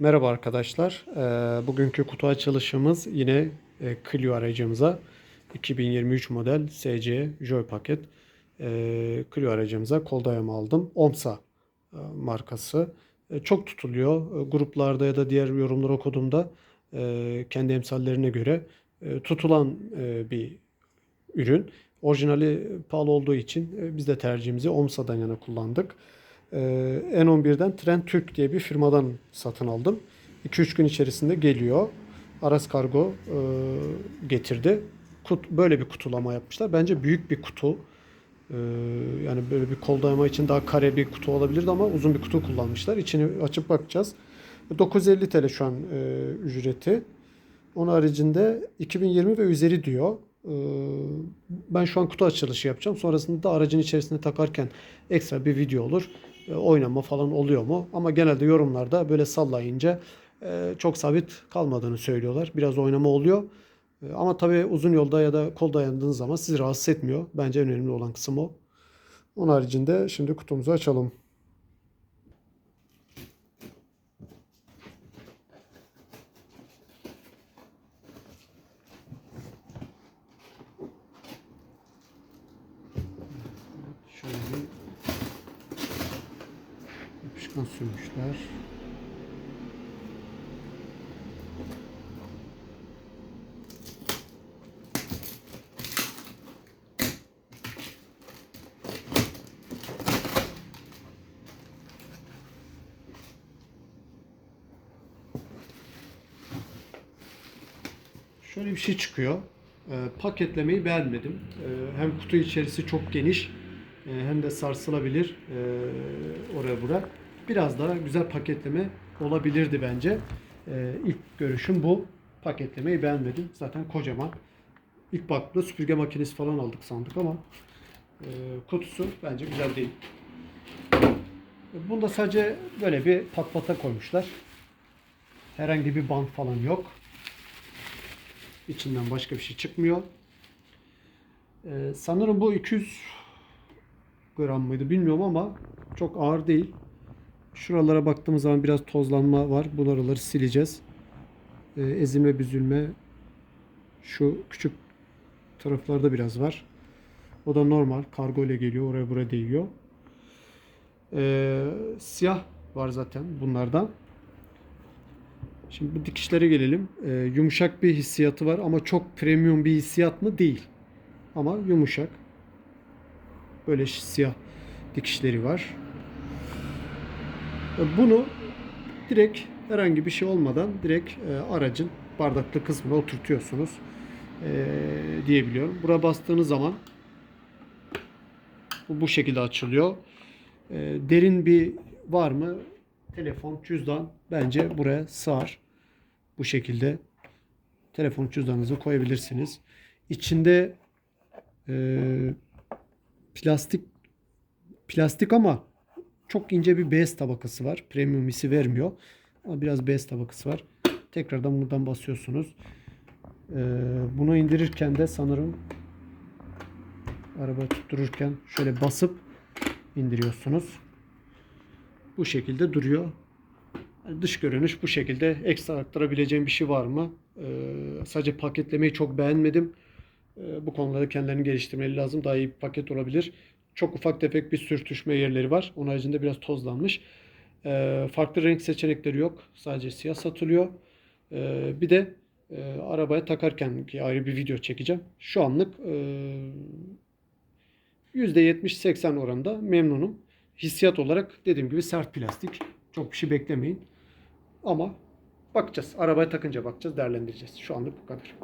Merhaba arkadaşlar. Ee, Bugünkü kutu açılışımız yine e, Clio aracımıza 2023 model SC Joy paket e, Clio aracımıza kol dayama aldım. OMSA e, markası. E, Çok tutuluyor. Gruplarda ya da diğer yorumları okuduğumda kendi emsallerine göre tutulan bir ürün. Orijinali pahalı olduğu için biz de tercihimizi OMSA'dan yana kullandık. Ee, N11'den Trend Türk diye bir firmadan satın aldım. 2-3 gün içerisinde geliyor. Aras Kargo e, getirdi. Kut, böyle bir kutulama yapmışlar. Bence büyük bir kutu. Ee, yani böyle bir kol dayama için daha kare bir kutu olabilirdi ama uzun bir kutu kullanmışlar. İçini açıp bakacağız. 950 TL şu an e, ücreti. Onun haricinde 2020 ve üzeri diyor. Ee, Ben şu an kutu açılışı yapacağım. Sonrasında da aracın içerisine takarken ekstra bir video olur. Ee, Oynama falan oluyor mu? Ama genelde yorumlarda böyle sallayınca e, çok sabit kalmadığını söylüyorlar. Biraz oynama oluyor. Ee, Ama tabii uzun yolda ya da kol dayandığınız zaman sizi rahatsız etmiyor. Bence en önemli olan kısım o. Onun haricinde şimdi kutumuzu açalım. Şöyle bir yapışkan sürmüşler. Şöyle bir şey çıkıyor. Ee, paketlemeyi beğenmedim. Ee, hem kutu içerisi çok geniş e, hem de sarsılabilir e, oraya buraya. Biraz daha güzel paketleme olabilirdi bence. Ee, ilk görüşüm bu. Paketlemeyi beğenmedim. Zaten kocaman. İlk baktığımda süpürge makinesi falan aldık sandık ama e, kutusu bence güzel değil. Bunda sadece böyle bir patpata koymuşlar. Herhangi bir bant falan yok. İçinden başka bir şey çıkmıyor. Ee, sanırım bu 200 gram mıydı bilmiyorum ama çok ağır değil. Şuralara baktığımız zaman biraz tozlanma var. Bunları sileceğiz. Ee, ezilme, büzülme şu küçük taraflarda biraz var. O da normal. Kargo ile geliyor. Oraya buraya değiyor. Ee, siyah var zaten bunlardan. Şimdi bu dikişlere gelelim. Ee, yumuşak bir hissiyatı var ama çok premium bir hissiyat mı? Değil. Ama yumuşak. Böyle siyah dikişleri var. Ee, Bunu direkt herhangi bir şey olmadan direkt e, aracın bardaklı kısmına oturtuyorsunuz e, diyebiliyorum. Buraya bastığınız zaman bu şekilde açılıyor. E, derin bir var mı? Telefon, cüzdan bence buraya sığar. Bu şekilde telefon cüzdanınızı koyabilirsiniz. İçinde e, plastik plastik ama çok ince bir bez tabakası var. Premium hissi vermiyor. Ama biraz bez tabakası var. Tekrardan buradan basıyorsunuz. E, bunu indirirken de sanırım araba tuttururken şöyle basıp indiriyorsunuz. Bu şekilde duruyor. Dış görünüş bu şekilde. Ekstra aktarabileceğim bir şey var mı? Ee, sadece paketlemeyi çok beğenmedim. Ee, bu konularda kendilerini geliştirmeleri lazım. Daha iyi bir paket olabilir. Çok ufak tefek bir sürtüşme yerleri var. Onun haricinde biraz tozlanmış. Ee, farklı renk seçenekleri yok. Sadece siyah satılıyor. Ee, bir de e, arabaya takarken ki ayrı bir video çekeceğim. Şu anlık e, %70-80 oranında memnunum. Hissiyat olarak dediğim gibi sert plastik. Çok bir şey beklemeyin. Ama bakacağız. Arabaya takınca bakacağız, değerlendireceğiz. Şu anlık bu kadar.